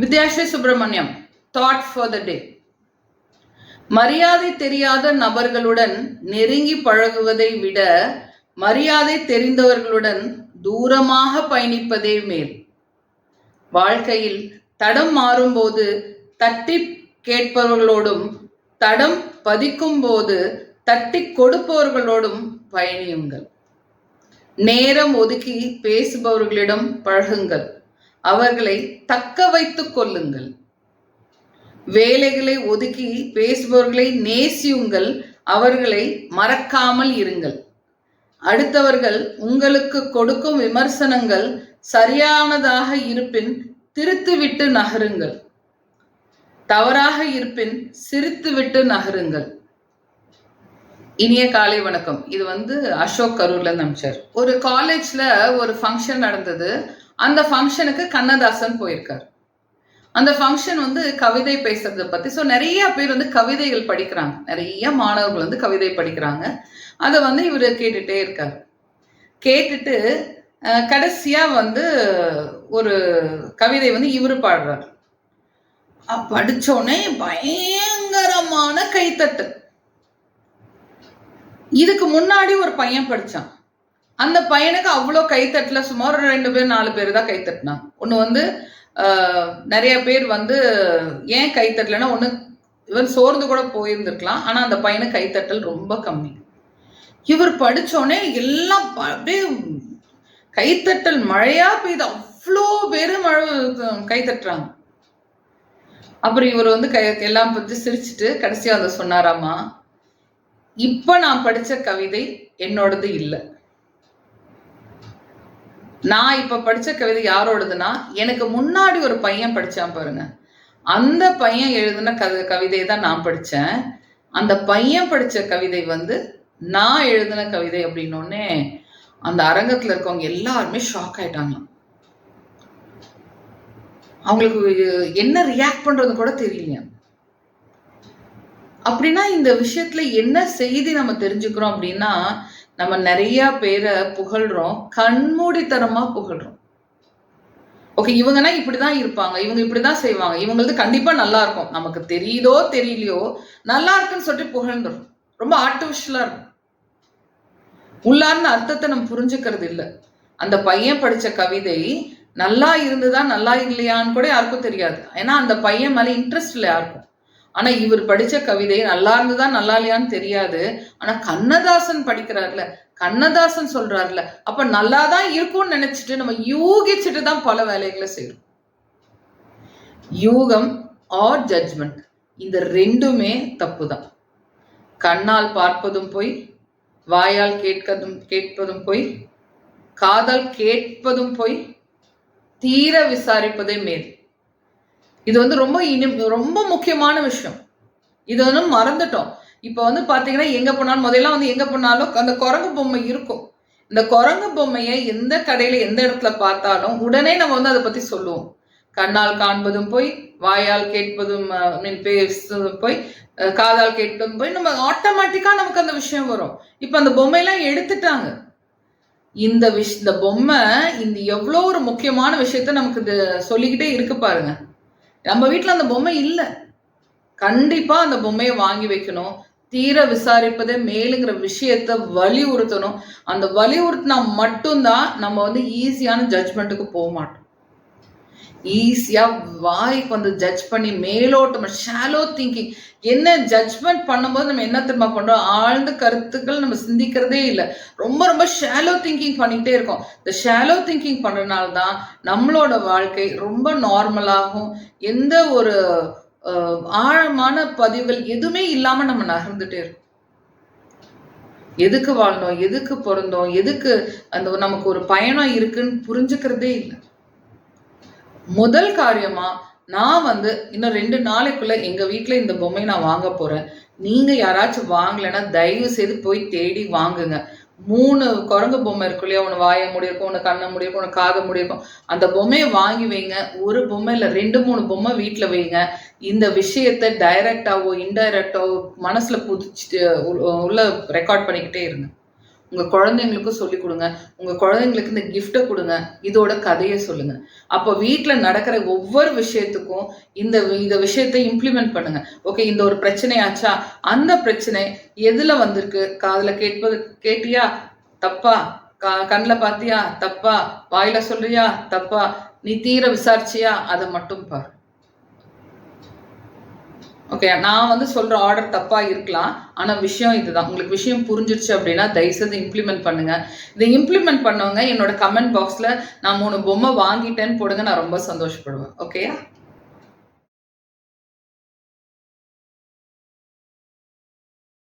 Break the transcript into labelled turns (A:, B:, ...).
A: Vidyashri Subramaniam thought for the day மரியாதை தெரியாத நபர்களுடன் நெருங்கி பழகுவதை விட மரியாதை தெரிந்தவர்களுடன் தூரமாக பயணிப்பதே மேல். வாழ்க்கையில் தடம் மாறும்போது தட்டி கேட்பவர்களோடும் தடம் பதிக்கும் போது தட்டி கொடுப்பவர்களோடும் பயணியுங்கள். நேரம் ஒதுக்கி பேசுபவர்களிடம் பழகுங்கள். அவர்களை தக்க வைத்துக் கொள்ளுங்கள். வேலைகளை ஒதுக்கி பேசுபவர்களை நேசியுங்கள். அவர்களை மறக்காமல் இருங்கள். அடுத்தவர்கள் உங்களுக்கு கொடுக்கும் விமர்சனங்கள் சரியானதாக இருப்பின் திருத்துவிட்டு நகருங்கள். தவறாக இருப்பின் சிரித்துவிட்டு நகருங்கள். இனிய காலை வணக்கம். இது வந்து அசோக் கரூர்ல இருந்து ஒரு காலேஜ்ல ஒரு ஃபங்க்ஷன் நடந்தது. அந்த ஃபங்க்ஷனுக்கு கண்ணதாசன் போயிருக்கார். அந்த ஃபங்க்ஷன் வந்து கவிதை பேசுறத பத்தி ஸோ நிறைய பேர் வந்து கவிதைகள் படிக்கிறாங்க. நிறைய மாணவர்கள் வந்து கவிதை படிக்கிறாங்க. அதை வந்து இவர் கேட்டுட்டே இருக்கார். கேட்டுட்டு கடைசியா வந்து ஒரு கவிதை வந்து இவர் பாடுறார். படிச்சோடனே பயங்கரமான கைத்தட்டு. இதுக்கு முன்னாடி ஒரு பையன் படிச்சான். அந்த பையனுக்கு அவ்வளோ கைத்தட்டல சுமார் ஒரு ரெண்டு பேர் நாலு பேர் தான் கைத்தட்டினாங்க ஒன்று வந்து நிறைய பேர் வந்து ஏன் கைத்தட்டலைன்னா ஒன்று இவர் சோர்ந்து கூட போயிருந்திருக்கலாம் ஆனால் அந்த பையனுக்கு கைத்தட்டல் ரொம்ப கம்மி. இவர் படித்தோடனே எல்லாம் அப்படியே கைத்தட்டல் மழையா பெய்யுது அவ்வளோ பேர் மழை கைத்தட்டுறாங்க. அப்புறம் இவர் வந்து கை எல்லாம் பற்றி சிரிச்சுட்டு கடைசியாக அதை சொன்னாராமா இப்போ நான் படித்த கவிதை என்னோடது இல்லை. நான் இப்ப படிச்ச கவிதை யாரோடதுன்னா எனக்கு முன்னாடி ஒரு பையன் படிச்சான் பாருங்க. அந்த பையன் எழுதின கதை கவிதை தான் நான் படிச்சேன். அந்த பையன் படிச்ச கவிதை வந்து நான் எழுதின கவிதை அப்படின்னோடனே அந்த அரங்கத்துல இருக்கவங்க எல்லாருமே ஷாக் ஆயிட்டாங்களாம். அவங்களுக்கு என்ன ரியாக்ட் பண்றது கூட தெரியலையா? அப்படின்னா இந்த விஷயத்துல என்ன செய்தி நம்ம தெரிஞ்சுக்கிறோம் அப்படின்னா நம்ம நிறைய பேரை புகழ்றோம் கண்மூடித்தனமா புகழ்றோம். ஓகே இவங்கன்னா இப்படிதான் இருப்பாங்க இவங்க இப்படிதான் செய்வாங்க இவங்களது கண்டிப்பா நல்லா இருக்கும். நமக்கு தெரியுதோ தெரியலையோ நல்லா இருக்குன்னு சொல்லிட்டு புகழ்ந்துடும் ரொம்ப ஆர்டிஃபிஷியலா இருக்கும். உள்ளார்ந்த அர்த்தத்தை நம்ம புரிஞ்சுக்கிறது இல்ல. அந்த பையன் படிச்ச கவிதை நல்லா இருந்ததா நல்லா இல்லையான்னு கூட யாருக்கும் தெரியாது. ஏன்னா அந்த பையன் மேல இன்ட்ரெஸ்ட் இல்லை யாருக்கும். ஆனா இவர் படிச்ச கவிதை நல்லா இருந்ததா நல்லா இல்லையான்னு தெரியாது. ஆனா கண்ணதாசன் படிக்கிறார்ல கண்ணதாசன் சொல்றாருல அப்ப நல்லா தான் இருக்கும்னு நினைச்சிட்டு நம்ம யூகிச்சுட்டு தான் பல வேலைகளை செய்யறோம் யூகம் ஆர் ஜட்ஜ்மெண்ட் இந்த ரெண்டுமே தப்பு தான் கண்ணால் பார்ப்பதும் போய் வாயால் கேட்கதும் கேட்பதும் போய் காதால் கேட்பதும் போய் தீர விசாரிப்பதே மேல். இது வந்து ரொம்ப இனி ரொம்ப முக்கியமான விஷயம். இது வந்து மறந்துட்டோம். இப்போ வந்து பார்த்தீங்கன்னா எங்கே போனாலும் முதல்ல வந்து எங்கே போனாலும் அந்த குரங்கு பொம்மை இருக்கும். இந்த குரங்கு பொம்மையை எந்த கடையில் எந்த இடத்துல பார்த்தாலும் உடனே நம்ம வந்து அதை பற்றி சொல்லுவோம். கண்ணால் காண்பதும் போய் வாயால் கேட்பதும் அஹ், பேசுவதும் போய் காதால் கேட்பதும் போய் நம்ம ஆட்டோமேட்டிக்காக நமக்கு அந்த விஷயம் வரும். இப்போ அந்த பொம்மையெல்லாம் எடுத்துட்டாங்க. இந்த விஷ் இந்த பொம்மை இந்த எவ்வளோ ஒரு முக்கியமான விஷயத்த நமக்கு இது சொல்லிக்கிட்டே இருக்கு பாருங்க. நம்ம வீட்டில் அந்த பொம்மை இல்லை. கண்டிப்பாக அந்த பொம்மையை வாங்கி வைக்கணும். தீர விசாரிப்பதே மேலுங்கிற விஷயத்த வலியுறுத்தணும். அந்த வலியுறுத்தினா மட்டும்தான் நம்ம வந்து ஈஸியான ஜட்ஜ்மெண்ட்டுக்கு போக மாட்டோம். ஈஸியாக வாய்க்கு வந்து ஜட்ஜ் பண்ணி மேலோட்டமா ஷாலோ திங்கிங் என்ன ஜட்ஜ்மெண்ட் பண்ணும்போது நம்ம என்ன திரும்ப பண்ணுறோம் ஆழ்ந்த கருத்துக்கள் நம்ம சிந்திக்கிறதே இல்லை. ரொம்ப ரொம்ப ஷாலோ திங்கிங் பண்ணிக்கிட்டே இருக்கோம். இந்த ஷாலோ திங்கிங் பண்ணுறதுனால தான் நம்மளோட வாழ்க்கை ரொம்ப நார்மலாகும் எந்த ஒரு ஆழமான பதிவுகள் எதுவுமே இல்லாமல் நம்ம நகர்ந்துட்டே இருக்கோம். எதுக்கு வாழ்ந்தோம் எதுக்கு பிறந்தோம் எதுக்கு அந்த நமக்கு ஒரு பயணம் இருக்குன்னு புரிஞ்சுக்கிறதே இல்லை. முதல் காரியமா நான் வந்து இன்னும் ரெண்டு நாளைக்குள்ள எங்க வீட்டில் இந்த பொம்மையை நான் வாங்க போறேன். நீங்க யாராச்சும் வாங்கலைன்னா தயவு செய்து போய் தேடி வாங்குங்க. மூணு குரங்கு பொம்மை இருக்கும் இல்லையா? ஒன்று வாய முடியிருக்கும் ஒன்று கண்ணை முடியிருக்கும் ஒன்று காக முடியிருக்கும் அந்த பொம்மையை வாங்கி வைங்க. ஒரு பொம்மை இல்லை ரெண்டு மூணு பொம்மை வீட்டில் வைங்க. இந்த விஷயத்தை டைரக்டாவோ இன்டைரக்டாவோ மனசில் புதிச்சுட்டு உள்ள ரெக்கார்ட் பண்ணிக்கிட்டே இருங்க. உங்க குழந்தைங்களுக்கும் சொல்லி கொடுங்க. உங்க குழந்தைங்களுக்கு இந்த கிஃப்ட்டை கொடுங்க. இதோட கதையை சொல்லுங்க. அப்போ வீட்டில் நடக்கிற ஒவ்வொரு விஷயத்துக்கும் இந்த இந்த விஷயத்தை இம்ப்ளிமெண்ட் பண்ணுங்க. ஓகே இந்த ஒரு பிரச்சனையாச்சா? அந்த பிரச்சனை எதுல வந்திருக்கு? காதுல கேட்பது கேட்டியா? தப்பா? கா கண்ணில் பார்த்தியா தப்பா? வாயில சொல்றியா? தப்பா? நீ தீர விசாரிச்சியா? அதை மட்டும் பாரு. ஓகே நான் வந்து சொல்கிற ஆர்டர் தப்பாக இருக்கலாம். ஆனால் விஷயம் இதுதான். உங்களுக்கு விஷயம் புரிஞ்சிருச்சு அப்படின்னா தயவுசெய்து இம்ப்ளிமெண்ட் பண்ணுங்க. இதை இம்ப்ளிமெண்ட் பண்ணவங்க என்னோட கமெண்ட் பாக்ஸில் நான் மூணு பொம்மை வாங்கிட்டேன்னு போடுங்க நான் ரொம்ப சந்தோஷப்படுவேன். ஓகேயா